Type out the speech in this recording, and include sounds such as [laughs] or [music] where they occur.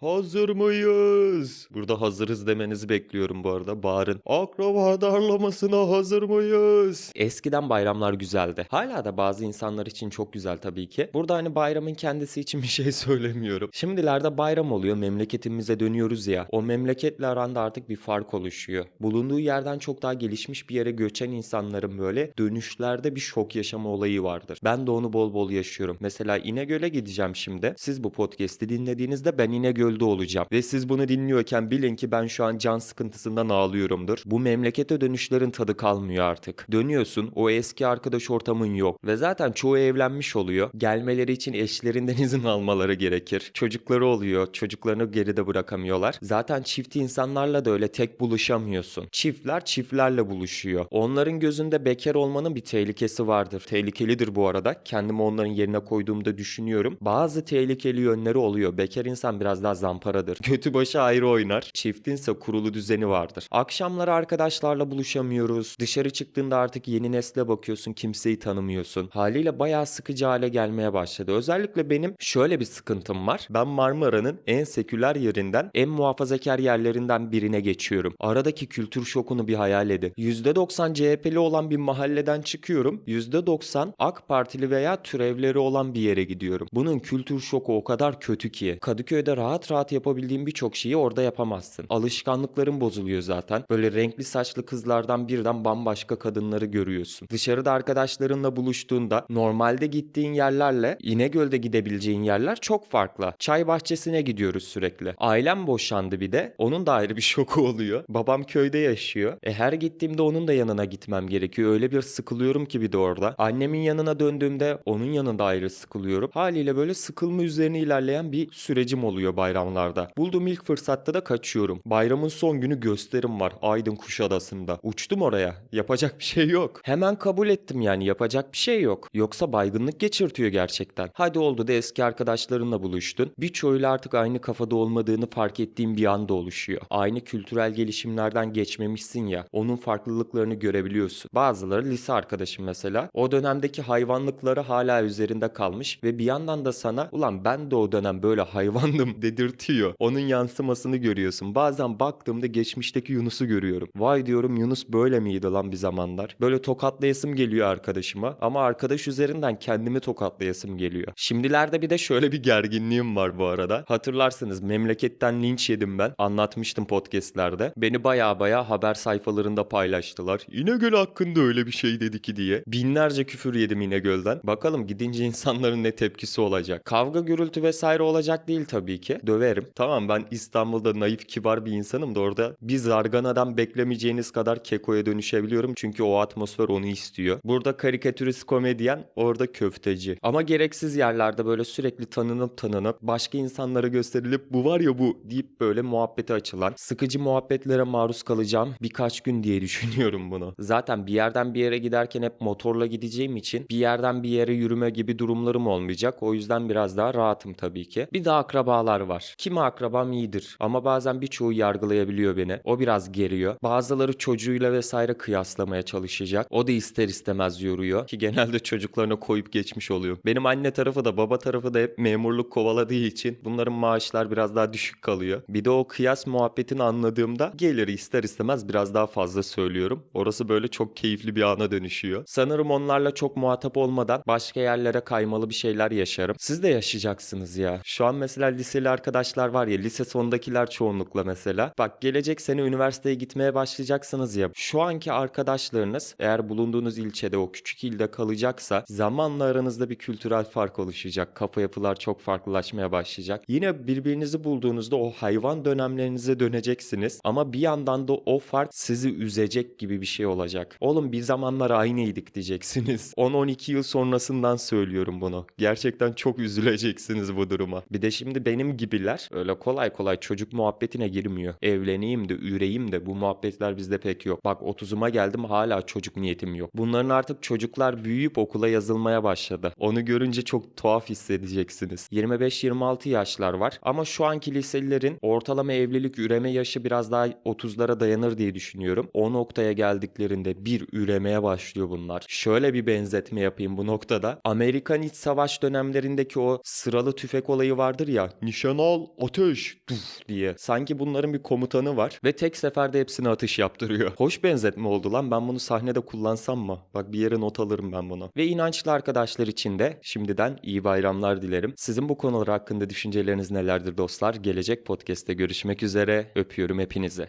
Hazır mıyız? Burada hazırız demenizi bekliyorum bu arada. Bağırın. Akraba darlamasına hazır mıyız? Eskiden bayramlar güzeldi. Hala da bazı insanlar için çok güzel tabii ki. Burada hani bayramın kendisi için bir şey [laughs] söylemiyorum. Şimdilerde bayram oluyor. Memleketimize dönüyoruz ya. O memleketle aranda artık bir fark oluşuyor. Bulunduğu yerden çok daha gelişmiş bir yere göçen insanların böyle dönüşlerde bir şok yaşama olayı vardır. Ben de onu bol bol yaşıyorum. Mesela İnegöl'e gideceğim şimdi. Siz bu podcast'i dinlediğinizde ben İnegöl'de olacağım. Ve siz bunu dinliyorken bilin ki ben şu an can sıkıntısından ağlıyorumdur. Bu memlekete dönüşlerin tadı kalmıyor artık. Dönüyorsun o eski arkadaş ortamın yok. Ve zaten çoğu evlenmiş oluyor. Gelmeleri için eşlerinden [laughs] izin almaları gerekir. Çocukları oluyor. Çocuklarını geride bırakamıyorlar. Zaten çift insanlarla da öyle tek buluşamıyorsun. Çiftler çiftlerle buluşuyor. Onların gözünde bekar olmanın bir tehlikesi vardır. Tehlikelidir bu arada. Kendimi onların yerine koyduğumda düşünüyorum. Bazı tehlikeli yönleri oluyor. Bekar insan biraz daha zamparadır. [laughs] Kötü başı ayrı oynar. Çiftinse kurulu düzeni vardır. Akşamları arkadaşlarla buluşamıyoruz. Dışarı çıktığında artık yeni nesle bakıyorsun kimseyi tanımıyorsun. Haliyle bayağı sıkıcı hale gelmeye başladı. Özellikle benim şöyle bir sıkıntım var. Ben Marmara'nın en seküler yerinden en muhafazakar yerlerinden birine geçiyorum. Aradaki kültür şokunu bir hayal edin. %90 CHP'li olan bir mahalleden çıkıyorum. %90 AK Partili veya türevleri olan bir yere gidiyorum. Bunun kültür şoku o kadar kötü ki. Kadıköy'de rahat rahat yapabildiğin birçok şeyi orada yapamazsın. Alışkanlıkların bozuluyor zaten. Böyle renkli saçlı kızlardan birden bambaşka kadınları görüyorsun. Dışarıda arkadaşlarınla buluştuğunda normalde gittiğin yerlerle İnegöl'de gidebileceğin yerler çok farklı. Çay bahçesine gidiyoruz sürekli. Ailem boşandı bir de. Onun da ayrı bir [laughs] şoku oluyor. Babam köyde yaşıyor. E her gittiğimde onun da yanına gitmem gerekiyor. Öyle bir sıkılıyorum ki bir de orada. Annemin yanına döndüğümde onun yanında ayrı sıkılıyorum. Haliyle böyle sıkılma üzerine ilerleyen bir sürecim oluyor bayramlarda. Bulduğum ilk fırsatta da kaçıyorum. Bayramın son günü gösterim var Aydın Kuşadası'nda. Uçtum oraya. Yapacak bir şey yok. Hemen kabul ettim yani yapacak bir şey yok. Yoksa baygınlık geçirtiyor gerçekten. Hadi oldu da eski arkadaşlarınla buluştun. Birçoğuyla artık aynı kafada olmadığını fark ettiğim bir anda oluşuyor. Aynı kültürel gelişimlerden geçmemişsin ya. Onun farklılıklarını görebiliyorsun. Bazıları lise arkadaşım mesela. O dönemdeki hayvanlıkları hala üzerinde kalmış ve bir yandan da sana ulan ben de o dönem böyle hayvandım [laughs] dedirtiyor. Onun yansımasını görüyorsun. Bazen baktığımda geçmişteki Yunus'u görüyorum. Vay diyorum Yunus böyle miydi lan bir zamanlar? Böyle tokatlayasım geliyor arkadaşıma ama arkadaş üzerinden kendimi tokatlayasım geliyor. Şimdilerde bir de şöyle bir gerginliğim var bu arada. Hatırlarsınız memleketten linç yedim ben. Anlatmıştım podcastlerde. Beni baya baya haber sayfalarında paylaştılar. İnegöl hakkında öyle bir şey dedi ki diye. Binlerce küfür yedim İnegöl'den. Bakalım gidince insanların ne tepkisi olacak. Kavga gürültü vesaire olacak değil tabii ki. Döverim. Tamam ben İstanbul'da naif kibar bir insanım da orada bir zarganadan beklemeyeceğiniz kadar kekoya dönüşebiliyorum. Çünkü o atmosfer onu istiyor. Burada karikatürist komedyen, orada köfteci. Ama gereksiz yerlerde böyle sürekli tanınıp tanınıp başka insanlara gösterilip bu var ya bu deyip böyle muhabbete açılan sıkıcı muhabbetlere maruz kalacağım birkaç gün diye [laughs] düşünüyorum bunu. Zaten bir yerden bir yere giderken hep motorla gideceğim için bir yerden bir yere yürüme gibi durumlarım olmayacak. O yüzden biraz daha rahatım tabii ki. Bir de akrabalar var. Kimi akrabam iyidir ama bazen birçoğu yargılayabiliyor beni. O biraz geriyor. Bazıları çocuğuyla vesaire kıyaslamaya çalışacak. O da ister istemez yoruyor ki genelde çocuklarına koyup geçmiş oluyor. Benim anne tarafı da baba tarafı da hep memurluk kovaladığı için bunların maaşlar biraz daha düşük kalıyor. Bir de o kıyas muhabbetini anladığımda geliri ister istemez biraz daha fazla söylüyorum. Orası böyle çok keyifli bir ana dönüşüyor. Sanırım onlarla çok muhatap olmadan başka yerlere kaymalı bir şeyler yaşarım. Siz de yaşayacaksınız ya. Şu an mesela liseli arkadaşlar var ya lise sondakiler çoğunlukla mesela. Bak gelecek sene üniversiteye gitmeye başlayacaksınız ya. Şu anki arkadaşlarınız eğer bulunduğunuz ilçede o küçük ilde kalacaksa zamanla aranızda bir kültürel fark oluşacak. Kafa yapılar çok farklılaşmaya başlayacak. Yine birbirinizi bulduğunuzda o hayvan dönemlerinize döneceksiniz. Ama bir yandan da o fark sizi üzecek gibi bir şey olacak. Oğlum bir zamanlar aynıydık diyeceksiniz. [laughs] 10-12 yıl sonrasından söylüyorum bunu. Gerçekten çok üzüleceksiniz bu duruma. Bir de şimdi benim gibiler öyle kolay kolay çocuk muhabbetine girmiyor. Evleneyim de üreyim de bu muhabbetler bizde pek yok. Bak 30'uma geldim hala çocuk niyetim yok. Bunların artık çocuklar büyüyüp okula yazılmaya başladı. Onu görünce çok tuhaf hissedeceksiniz. 25-26 yaşlar var ama şu anki liselilerin ortalama evlilik üreme yaşı biraz daha 30'lara dayanır diye düşünüyorum. O noktaya geldiklerinde bir üremeye başlıyor bunlar. Şöyle bir benzetme yapayım bu noktada. Amerikan İç Savaş dönemlerindeki o sıralı tüfek olayı vardır ya. Nişan al, ateş, duf diye. Sanki bunların bir komutanı var ve tek seferde hepsine atış yaptırıyor. Hoş benzetme oldu lan. Ben bunu sahnede kullansam mı? Bak bir yere not alırım ben bunu. Ve inançlı arkadaşlar için de şimdiden iyi bayramlar dilerim. Sizin bu konular hakkında düşünceleriniz nelerdir dostlar? Gelecek podcast'te görüşmek üzere. Öpüyorum hepinizi.